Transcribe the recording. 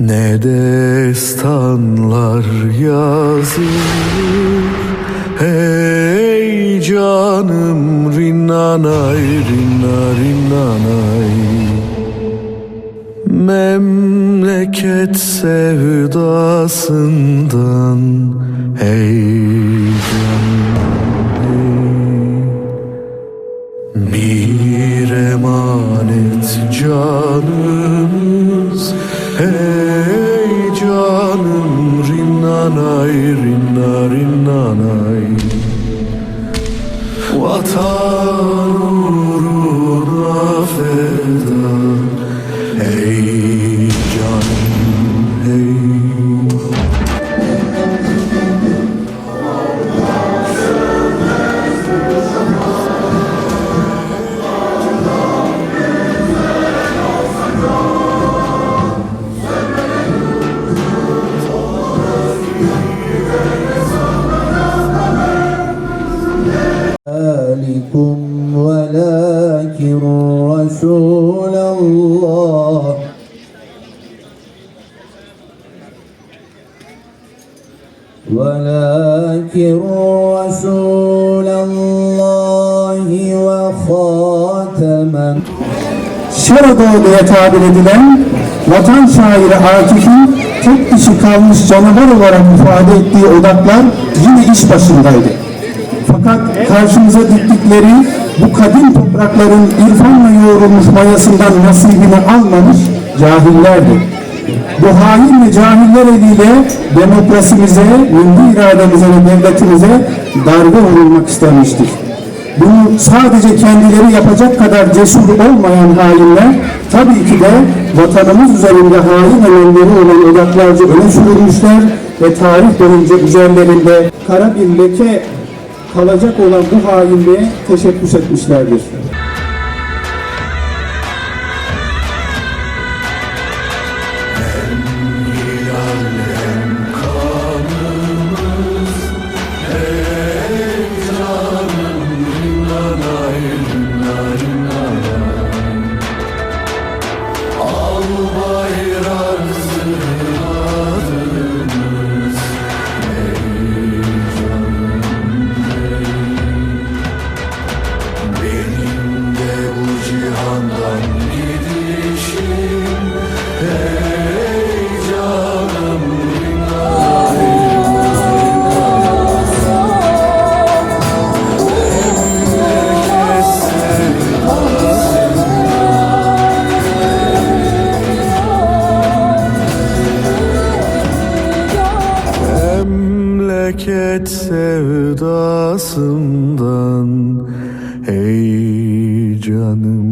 Ne destanlar yazılır? Hey canım rinnanay rinna rinnanay Memleket sevdasından Hey canım. Bir emanet canımız Hey rinnanay rinna rinnanay Vatan uğruna feda Hey canım hey ذلكم ولكن رسول الله ولكن رسول الله وخاتم Şeredoğu diye tabir edilen vatan şairi Akif'in tek dişi kalmış canavar olarak ifade ettiği odaklar yine iş başındaydı. Fakat karşımıza diktikleri bu kadim toprakların irfanla yoğrulmuş mayasından nasibini almamış cahillerdi. Bu hain ve cahiller eliyle demokrasimize, milli irademize ve devletimize darbe vurulmak istenmiştir. Bunu sadece kendileri yapacak kadar cesur olmayan hainler tabii ki de vatanımız üzerinde hain emelleri olan odaklarca öne sürülmüşler ve tarih boyunca üzerlerinde kara bir leke kalacak olan bu hainliğe teşebbüs etmişlerdir. Memleket sevdasından. Hey canım